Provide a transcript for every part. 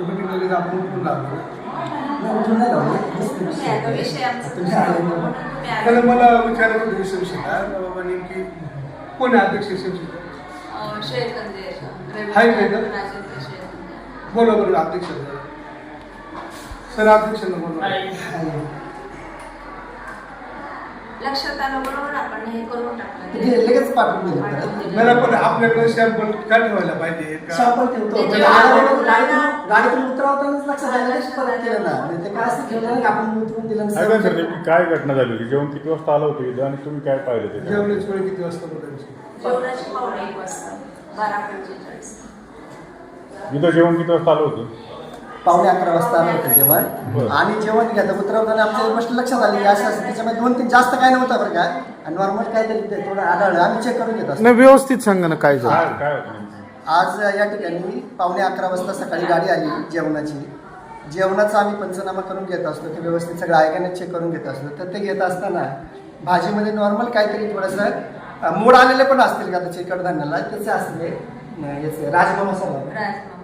ते आपण उठून लागलो उठून नाही लावले. तुम्ही आले. त्याला मला विचारत होते शिवसेना बाबा नेमकी कोण आहे अध्यक्ष शिवसेना हाय का इथं? राजेंद्र शेळकंदे. बोला बरं अध्यक्ष सर अध्यक्षांना बोला. लक्षात आलं बरोबर आपण हे करून टाकलं. ते लगेच पाठवून दिले. परत. मला पण आपल्याकडे सॅम्पल काय ठेवायला पाहिजे? ठेवतो. गाडीतून- उतरवतानाच लक्षात आलं केलं ना. ते असं आपण उतरून दिलं घटना झाली होती? जेवण किती वाजता आलं होतं इथं? आणि तुम्ही काय पाहिलं ते? जेवणाची वेळ किती वाजता बोलायची जेवणाची पावणे एक वाजता. बारा पंचेचाळीस. इथं जेवण किती वाजता आलं होतं? पावणे अकरा वाजता आलं होतं. जेवण. आणि जेवण घेतं उतरवताना आमच्या गोष्ट लक्षात आली की असं असं त्याच्यामध्ये दोन तीन जास्त काय नव्हतं बरं का. आणि नॉर्मल काहीतरी ते थोडं आढळलं. आम्ही चेक करून घेत असतो. नाही व्यवस्थित सांगा ना काय झालं? काय काय? होतं आज या ठिकाणी पावणे अकरा वाजता सकाळी गाडी आली जेवणाची. जेवणाचा आम्ही पंचनामा करून घेत असतो. ते व्यवस्थित सगळं ऐकायला चेक करून घेत असतो. तर ते घेत असताना भाजीमध्ये नॉर्मल काहीतरी थोडंसं अं, मोड आलेले पण असतील का त्याचे कडधान्याला? त्याचे असले अं, याचे राजमा मसाला. राजमा.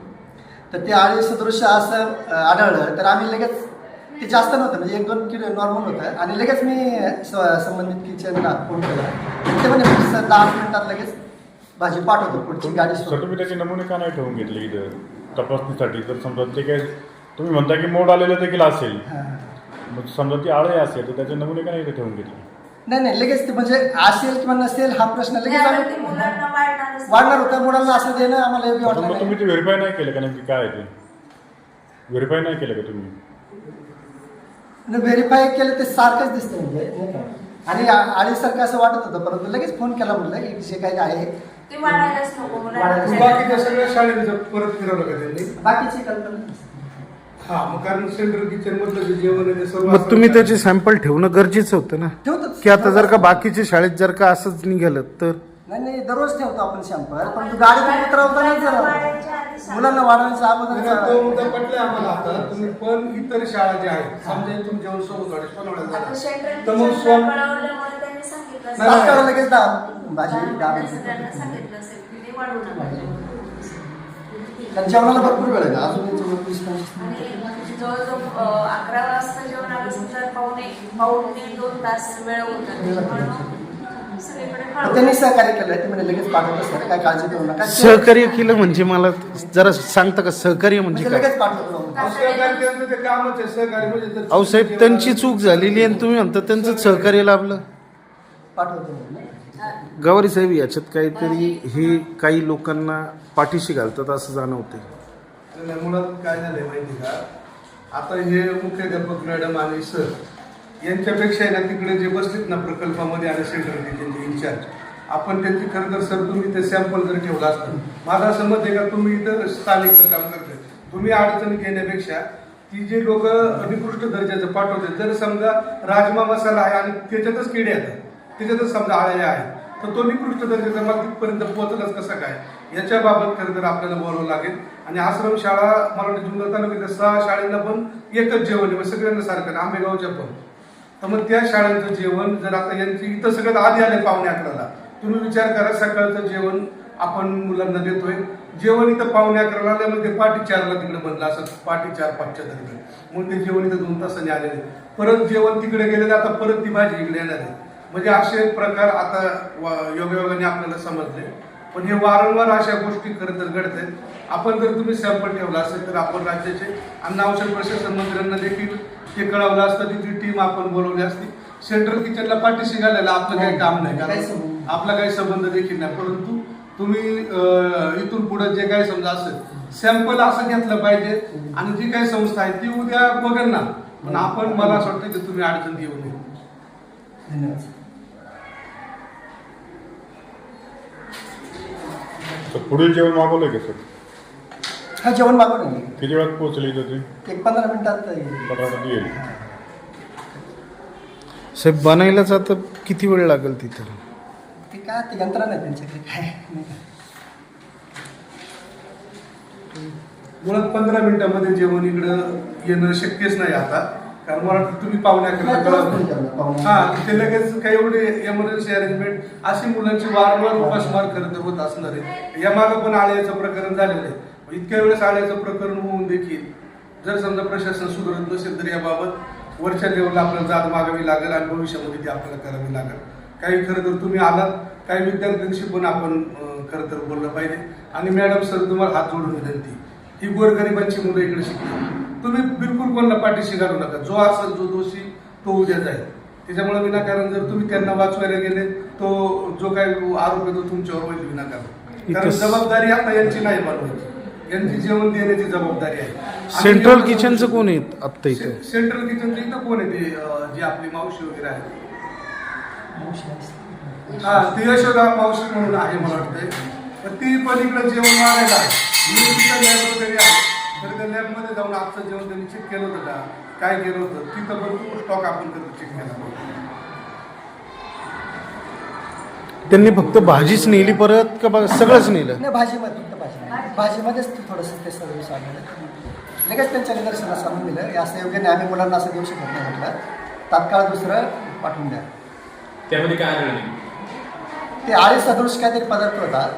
तर ते आळी सदृश्य असं आढळलं. तर आम्ही लगेच ते जास्त नव्हतं म्हणजे एक दोन किलो नॉर्मल होतं. आणि लगेच मी स- संबंधित किचनला फोन केला. ते म्हणजे सर दहा मिनिटात लगेच भाजी पाठवतो पुढची गाडी सर तुम्ही त्याचे नमुने का नाही ठेवून घेतले इथं? तपासणीसाठी. तर समजा ते काय तुम्ही म्हणता की मोड आलेलं देखील असेल. हां. मग समजा ती आळे असेल तर त्याचे नमुने का नाही इथे ठेवून घेतले? नाही नाही लगेच ते म्हणजे असेल किंवा नसेल हा प्रश्न लगेच आम्ही- वाढणार होता मुलांना असं देणं आम्हाला योग्य वाटलं मग तुम्ही ते व्हेरीफाय नाही केलं का नेमकी काय आहे ते? व्हेरीफाय नाही केलं का तुम्ही? व्हेरीफाय केलं ते सारखंच दिसतं म्हणजे नाही का? आणि आ- आळीसारखं असं वाटत होतं परंतु लगेच फोन केला म्हटलं की जे काही आहे ते वाढायलाच नको सगळ्या शाळेत परत फिरवलं का त्यांनी? बाकीची कल्पना नाही. हा मग कारण सेंट्रल किचन मधलं जे जेवण आहे ते सर्व मग तुम्ही त्याचे सॅम्पल ठेवणं गरजेचं होतं ना? की आता जर का बाकीच्या शाळेत जर का असंच निघालं तर? नाही नाही दररोज ठेवतो आपण शॅम्पल पण तू गाडीतून उतरवताना जर वाढायच्या आधी सांग. मुलांना वाढवायच्या नाही, नाही, तो अगोदर मुद्दा पटला आम्हाला आता. तुम्ही पण इतर शाळा ज्या आहेत समजा इथून जेवण सोबत वाढेल सोनवड्यात आता झालं सेंट्रल तर मग किचनला सोन कळवल्यामुळे त्यांनी सांगितलं नाही, नाही. तात्काळ लगेच भाजी दहा त्यांनी मिनिटं. सगळ्यांना सांगितलं असेल. की ते वाढवू नका जेवण. कारण जेवणाला भरपूर वेळ आहे ना अजून वीस पंचवीस जवळजवळ अकरा वाजता जेवण आलं पावणे पावणे दोन तास वेळ होता. त्यांनी सहकार्य केलं. ते म्हणजे लगेच पाठवत असतात काय काळजी करू नका. सहकार्य केलं म्हणजे मला जरा सांगता का? सहकार्य म्हणजे म्हणजे काय? लगेच पाठवतो अहो, म्हणजे अहो साहेब त्यांची चूक झालेली आहे आणि तुम्ही म्हणता त्यांचं सहकार्य लाभलं. पाठवतो. गवारी साहेब याच्यात काहीतरी हे काही लोकांना पाठीशी घालतात असं जाणवते नाही, मुळात काय झालंय माहिती का? आता हे मुख्याध्यापक मॅडम आणि सर यांच्यापेक्षा ना तिकडे जे बसलेत ना प्रकल्पामध्ये आणि सेंट्रल इन्चार्ज आपण त्यांची खरं तर सर तुम्ही ते सॅम्पल जर ठेवला असतं माझं असं मत आहे का तुम्ही इथं स्थानिकचं काम करताय. तुम्ही अडचण घेण्यापेक्षा ती जे लोक निकृष्ट दर्जाचं पाठवते जर समजा राजमा मसाला आहे आणि त्याच्यातच किडे आहेत त्याच्यातच समजा आळ्या आहेत तर तो निकृष्ट दर्जाचा मग तिथपर्यंत पोहोचलाच कसा काय? याच्याबाबत खरं तर आपल्याला बोलावं लागेल. आणि आश्रम शाळा मला वाटतं जुन्नर तालुक्यातल्या सहा शाळेला पण एकच जेवण आहे मग सगळ्यांना सारखं आंबेगावच्या पण. तर मग त्या शाळांचं जेवण जर आता यांची इथं सगळ्यात आधी आले पावणे अकराला तुम्ही विचार करा सकाळचं जेवण आपण मुलांना देतोय. जेवण इथं पाहुणे अकराला आल्यामध्ये पाठी चारला तिकडे बनलं असं पाठी चार पाचच्या दरम्यान. मग ते जेवण इथं दोन तासांनी आलेले. परत जेवण तिकडे गेलेलं आता परत ती भाजी इकडे येणार आहे. म्हणजे असे प्रकार आता योगायोगाने आपल्याला समजले. पण हे वारंवार अशा गोष्टी खरं तर घडत आहेत आपण जर तुम्ही सॅम्पल ठेवला असेल तर आपण राज्याचे अन्न औषध प्रशासन मंत्र्यांना देखील ते कळवलं असतं तिथली टीम आपण बोलवली असती. सेंट्रल किचनला पाठीशी घालायला आपलं काही काम नाही. काही कारण. आपला काही संबंध देखील नाही. परंतु तुम्ही इथून पुढे जे काही समजा असेल सॅम्पल असं घेतलं पाहिजे. आणि जी काही संस्था आहे ती उद्या बघेल ना. पण आपण मला असं वाटतं की तुम्ही अडचण येऊ नये. धन्यवाद. पुढील जेवण मागवलं का सर? हा जेवण मागवलं नाही किती वेळात पोहोचले इथं ते एक पंधरा मिनिटात येईल. पटापट येईल. साहेब बनायलाच आता किती वेळ लागेल तिथं? ते काय ते यंत्रणा आहे त्यांच्याकडे. काय नाही का. मुळात पंधरा मिनिटामध्ये जेवण इकडं येणं शक्यच नाही आता. कारण मला वाटतं तुम्ही पाहुण्या नाही, तेव्हाच फोन केला, पाहुण्या. हा तिथे लगेच काही एवढे एमर्जन्सी अरेंजमेंट अशी मुलांची वारंवार उपासमार खरं तर होत असणार आहे या मागं पण आळ्याचं प्रकरण झालेलं आहे. इतक्या वेळेस आल्याचं प्रकरण होऊन देखील जर समजा प्रशासन सुधारत नसेल तर याबाबत वरच्या लेवलला आपल्याला जात मागावी लागेल आणि भविष्यामध्ये ती आपल्याला करावी लागेल. काही खरं तर तुम्ही आलात काही विद्यार्थ्यांशी पण आपण खरं तर बोललं पाहिजे. आणि मॅडम सर तुम्हाला हात जोडून विनंती. ही गोरगरिबांची मुलं इकडे शिकली. तुम्ही बिलकुल कोणाला पाठीशी घालू नका. जो असेल जो दोषी तो उद्या जाईल. त्याच्यामुळे विनाकारण जर तुम्ही त्यांना वाचवायला गेले तो जो काही आरोप आहे तो तुमच्यावर होईल विनाकारण. कारण जबाबदारी आता यांची नाही बनवायची. यांची जेवण देण्याची जबाबदारी आहे. सेंट्रल किचनचं कोण आहेत आत्ता इथे? सेंट्रल किचनचं इथं कोण आहे ते जी आपली मावशी वगैरे आहे हा ती यशोदा मावशी म्हणून आहे मला वाटतंय. तर ती पण इकडे जेवण मारायला आहे. मी तिथं आहे. तर त्या लॅबमध्ये जाऊन आजचं जेवण त्यांनी चेक केलं होतं का? काय केलं होतं? तिथं पण स्टॉक आपण करून चेक केला. त्यांनी फक्त भाजीच नेली परत का बा- सगळंच नेलं? नाही भाजीमध्ये फक्त भाजी भाजीमध्येच थोडंसं ते सर्व सांगितलं लगेच त्यांच्या निदर्शनास आणून दिलं. हे असं योग्य नाही आम्ही मुलांना असं देऊ शकत नाही म्हटलं. तात्काळ दुसरं पाठवून द्या. त्यामध्ये काय आढळले? ते आळी सदृश काहीतरी पदार्थ होता.